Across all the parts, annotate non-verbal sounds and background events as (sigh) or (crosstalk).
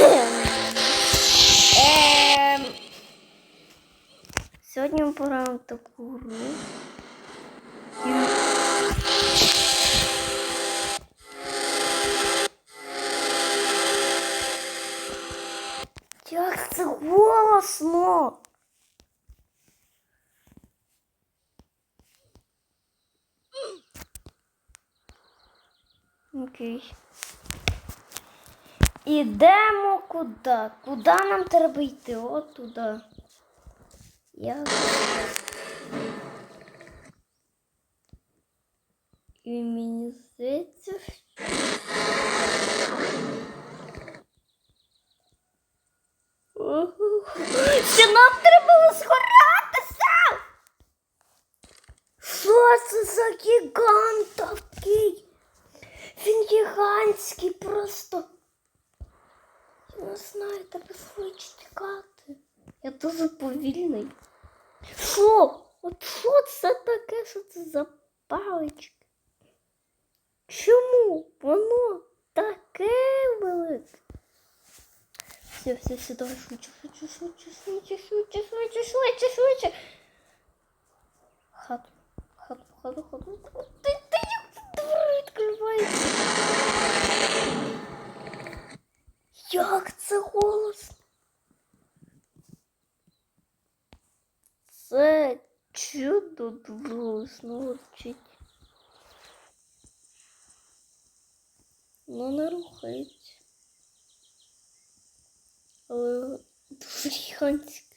Ем, Сьогодні ми пограємо таку гру. Як це голосно! Окей. Ідемо куди? Куди нам треба йти? От туди. Я. І мені здається, що нам треба розгоратися. Що це за гігант такий? Він гігантський просто. Я не знаю, треба швидше тікати. Я дуже повільний. Що? От що це таке? Що це за палички? Чому воно таке велике? Все, все, все, давай швидше, швидше, швидше, швидше, швидше, швидше, швидше, швидше. Хату, хату, хату, хату. Ти, ти як це двері відкривається? Як це голос? Це чудо звучить. Ну, не рухається. Але гігантське.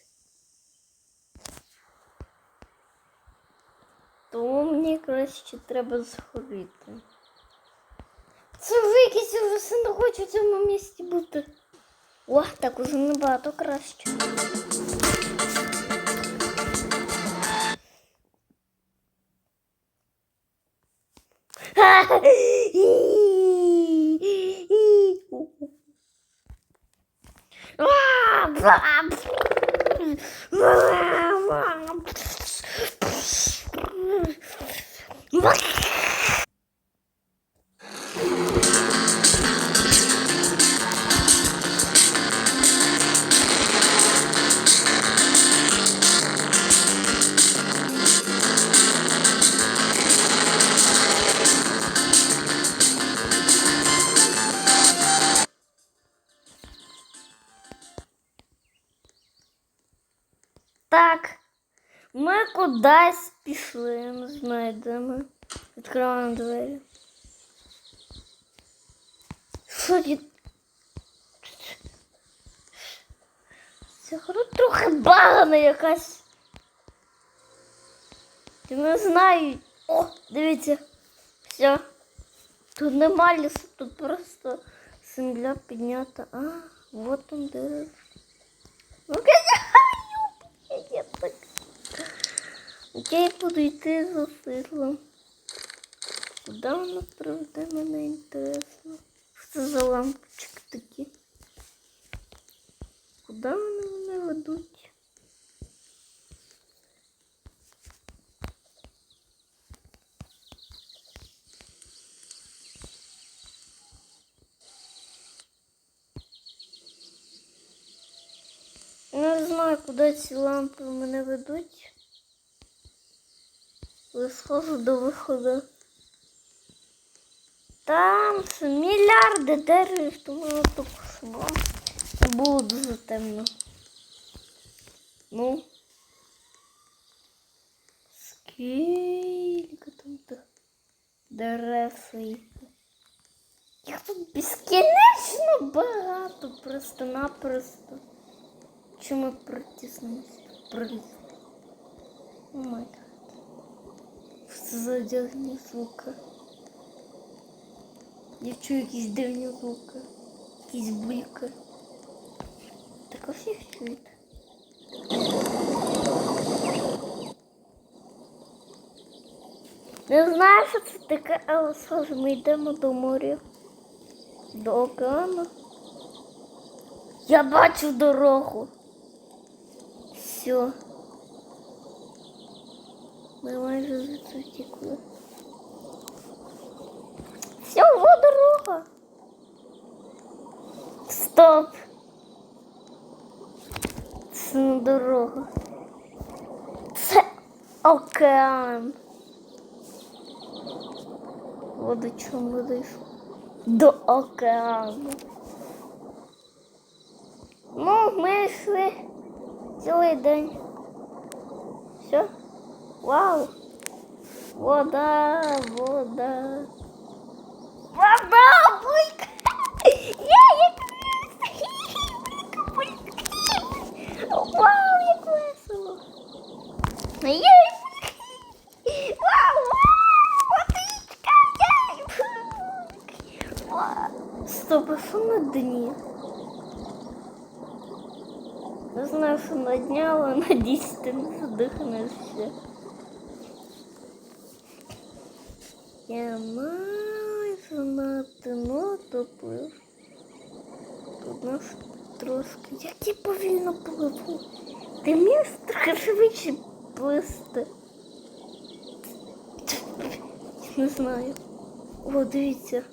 Тому мені краще треба згоріти. Це якісь ужаси не хочу в цьому місці бути. О, так уже набагато краще. (laughs) What? Так, ми кудись пішли, не знаю, де. Відкриваємо двері. Що є? Гра трохи багана якась. Я не знаю. О, дивіться. Все. Тут нема лісу, тут просто земля піднята. А, вот он де. Ну, я, я так. Я буду йти за сидлом. Куди воно приведе мене інтересно? Що за лампочки такі? Куди вони мене ведуть? Не знаю, куди ці лампи мене ведуть. Схожу до виходу. Там мільярди дерев, тому так не було дуже темно. Ну. Скільки там тих дерев. Їх тут безкінечно багато, просто-напросто. Чому ми протиснулися? Проліз. О май гад. Що це за дивні звуки? Я чую якісь дивні звуки. Якісь бульки. Так ось їх чуєте. Не знаю, що це таке, але схоже, ми йдемо до моря. До океану. Я бачу дорогу. Все. Ми майже звідси втекли. Все, вот дорога. Стоп. Це не дорога. Це океан. От до чому ми. До океану. Ну, ми йшли цілий день. Все? Вау! Вода, вода. Вода, булька! Я як Вау, як весело! Є! Вау! Водичка! Є! Стоп, а що на дні? Не знаю, що на дні, але надіюсь, ти не задихнешся. Я майже на дно доплив. Тут нас трошки. Як я повільно пливу. Ти вмієш трохи швидше плисти. Не знаю. О, дивіться.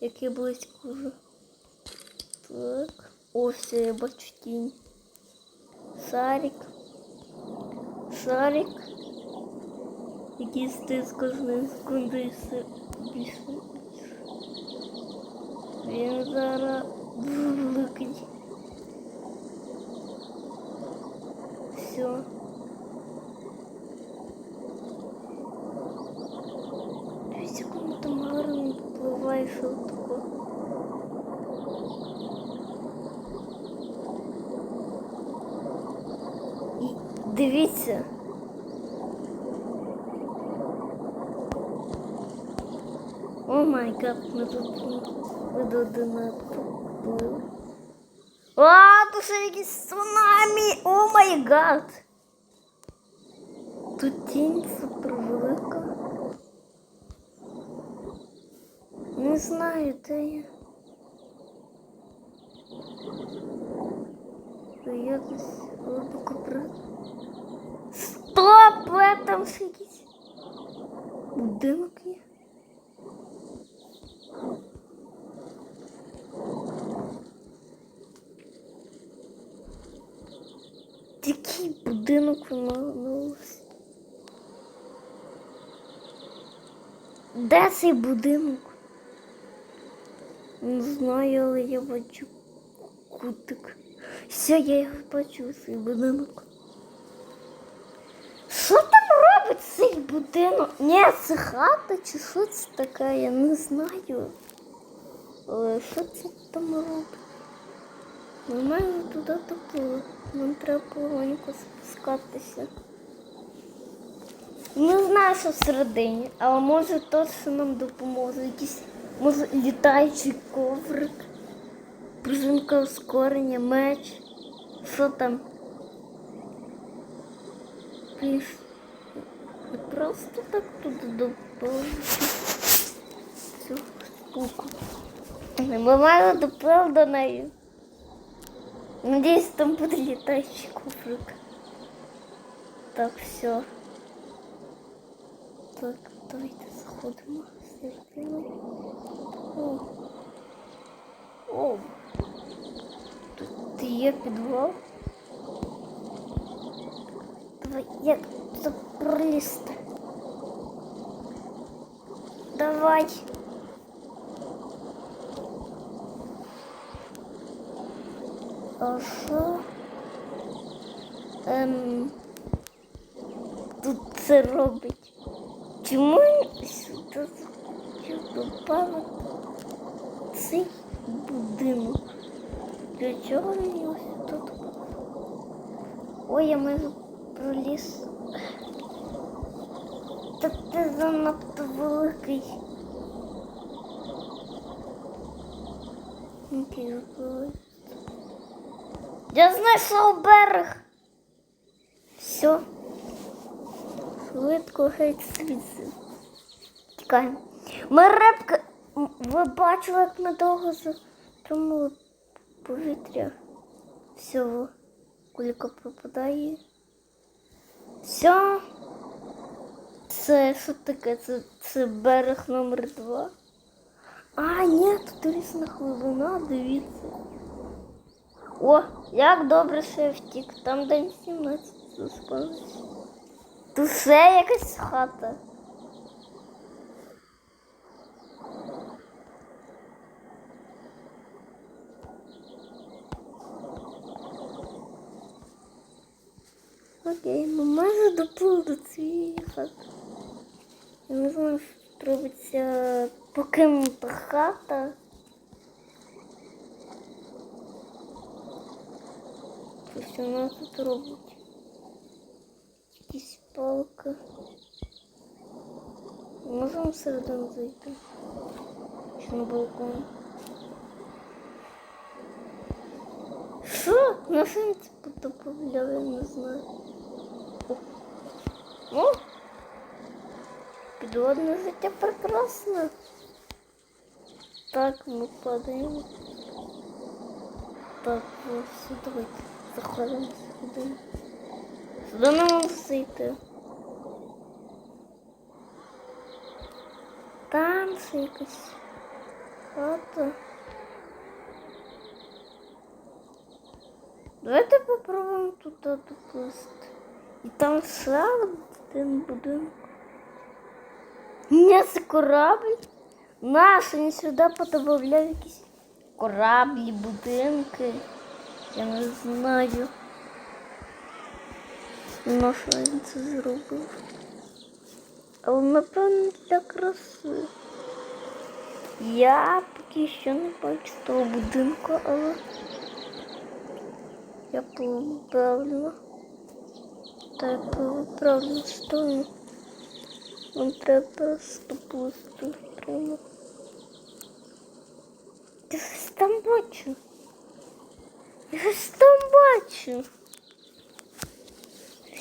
Як я близько вже. Так. О, все, я бачу тінь. Сарик. Сарик. Який стає з кожною секундою все більше. Він зараз великий. Все. Дивіться, кому там гарно впливає, що таке. І дивіться. О май гад, ми тут ми до одинаково були. А, тут ще якісь цунамі! О май гад! Тут тінь супер велика. Не знаю, де я. Я десь глибоко при... Стоп! е, Там ще якийсь будинок є. Який будинок вимовився? Де цей будинок? Не знаю, але я бачу кутик. Все, я його бачу, цей будинок. Що будинок? Ні, це хата чи що це таке, я не знаю. Але що це там робить? Нормально туди тепло. Нам треба полонько спускатися. Не знаю, що всередині, але може точно нам допоможе. Якийсь може літаючий коврик, пружинка ускорення, меч. Що там? Піш. Не просто так туди допомогти цю штуку. Ми маємо доплив до неї. Надеюсь, там буде летающий коврик. Так, все. Так, давайте заходимо. Зеркало. О. О. Тут є підвал. Давай, як тут пролізти? Давай. Що? Ем, тут це робить? Чому сюди добавити цей будинок? Для чого мені ось тут? Ой, я майже проліз. Ти занадто великий. Я знайшов берег. Все. Швидко геть звідси. Тікаємо. Ми рибки. Ви бачили, як ми довго затримали повітря. Все. Кулька пропадає. Все. Це що таке? Це, це берег номер два. А, ні, тут різна хвилина, дивіться. О, як добре, що я втік. Там день 17 заспалось. Тут все якась хата. Окей, ну майже доплив до цієї хати. Я не знаю, що робиться покинута хата. Щось вона тут робить. Якісь палки. Можемо всередину зайти? Чи на балкон? Що? Потопляв, я не знаю. О! О! Підводне життя прекрасне. Так, ми падаємо. Так, ось сюди давайте заходимо сюди. Сюди не можу зайти. Там ще якась хата. Давайте попробуємо туди доплисти. І там ще один будинок. Це корабль. Наш він сюди подобавляв якісь кораблі, будинки. Я не знаю. На що він це зробив? Але напевно для краси. Я поки що не бачу того будинку, але я пливу правильно. Я правильно стою. Нам треба просто плисти прямо. Я щось там бачу. Я щось там бачу.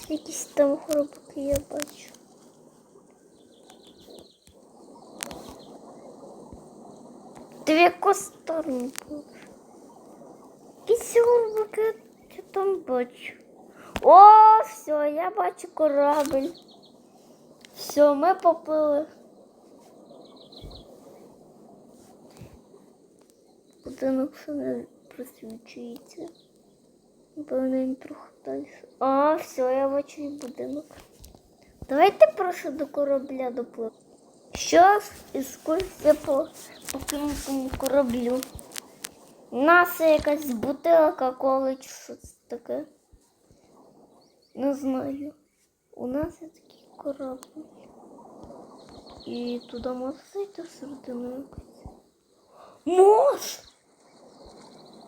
Якісь там хробаки я бачу. Яку сторону пливеш? Якісь хробаки я там бачу. О, все, я бачу корабль. Все, ми поплили. Будинок все не просвічується. Він трохи далі. А, все, я бачу і будинок. Давайте прошу до корабля допливу. Що екскурсія по покинутому кораблю. У нас є якась бутилка коли чи щось таке. Не знаю. У нас є такий корабль. І туди можна зайти всередину якось. Мож!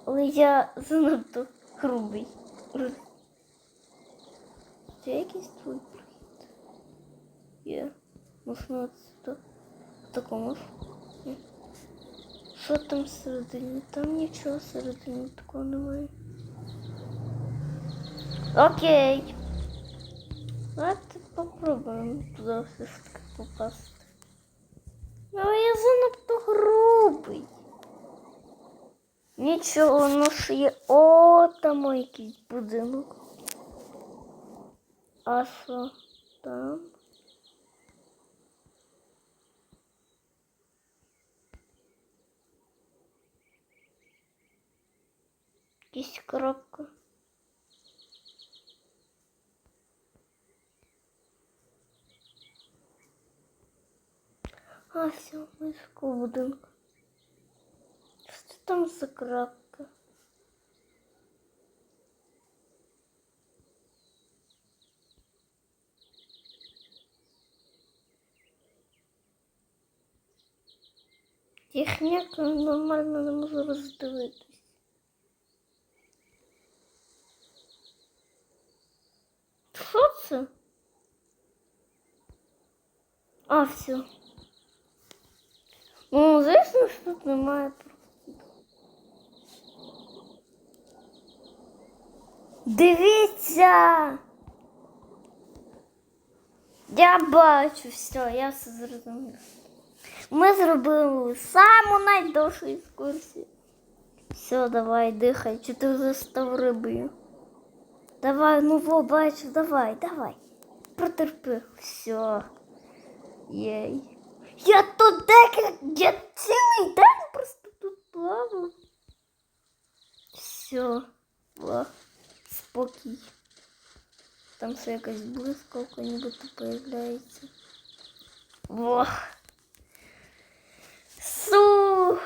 Але я занадто грубий. Це якийсь твій прохід? Є. Можна сюди. Такому ж. Що там всередині? Там нічого всередині такого немає. Окей. Давайте попробуємо туди все ж таки попасти. Але я занадто грубий. Нічого, ну що є. О, там якийсь будинок. А що там? Якась коробка. А, все, ми в будинку. Що там за крапка? Їх ніяк нормально не можу роздивитись. Що? А, все. Ну, звісно, що тут немає проходу. Дивіться! Я бачу все, я все зрозумів. Ми зробили саму найдовшу екскурсію. Все, давай, дихай, чи ти вже став рибою? Давай, ну во, бачу, давай, давай. Протерпи. Все. Єй. Я тут декілька, я цілий день просто тут плавав. Все. О, спокій. Там все якась блискавка нібито появляється. Во. Су.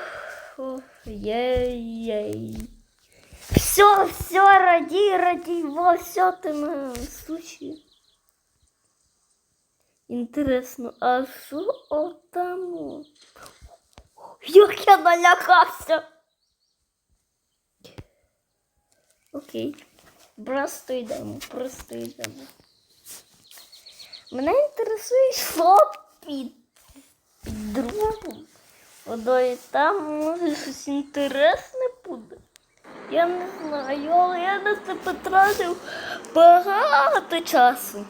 Єй-єй. Все, все, раді, раді, во, все ти на суші. Інтересно, а що отам? Як я налякався. Окей. Просто йдемо, просто йдемо. Мене інтересує, що під, під другом водою. Там може щось інтересне буде. Я не знаю, але я на це потратив багато часу.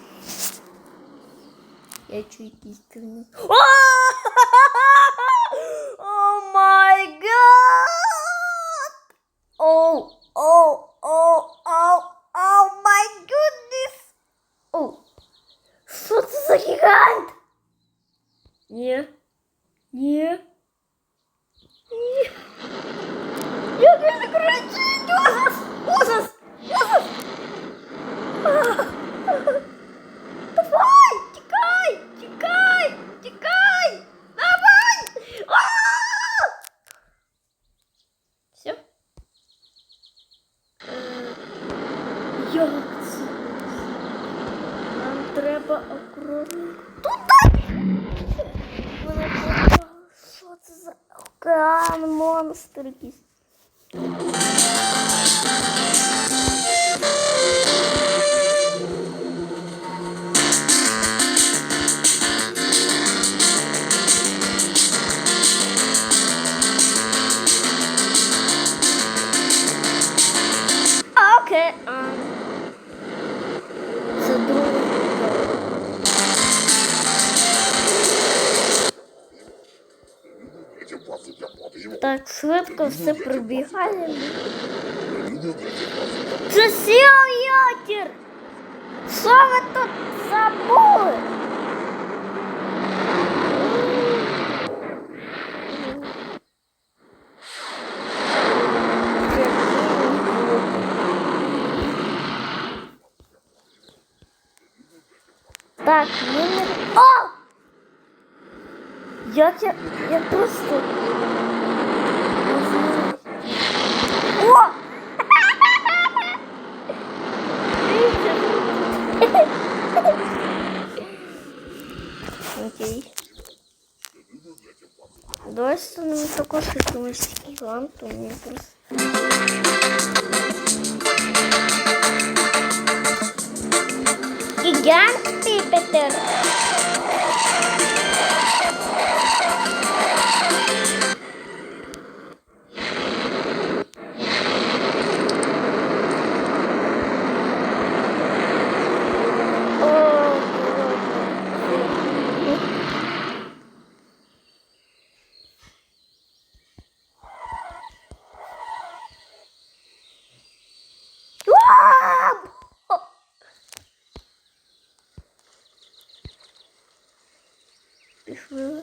Я чую якісь дивні. О! Май гад! О, о, о, о, о май гуднес! О! Що це за гігант? Ні. Ні. Ні. Як він кричить! Ужас! Ужас! Ужас! Так, швидко все пробігає. Це сіл йотір! Що ви тут забули? Так, ми не... О! Як я... Я просто... не знаю. О! Окей. Давай станемо також якимось гігантом. Мені просто... Гігант ти, Петер. О, Уа! Пішли.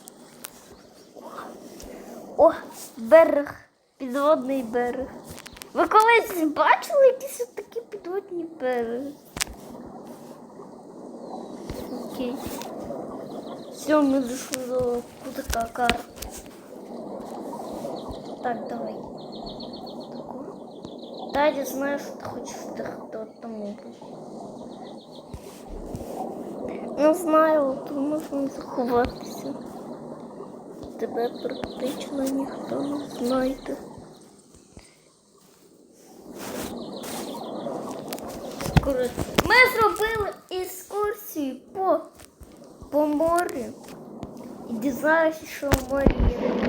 О, берег, підводний берег. Ви колись бачили якісь от такі підводні береги? Окей. Все, ми дійшли до кутика карти. Так, давай. Да, я знаю, що ти хочеш вдихати от тому. Не знаю, тут можна заховатися. Тебе практично ніхто не знайде. Ми зробили екскурсію по, по морю. І дізналися, що в морі є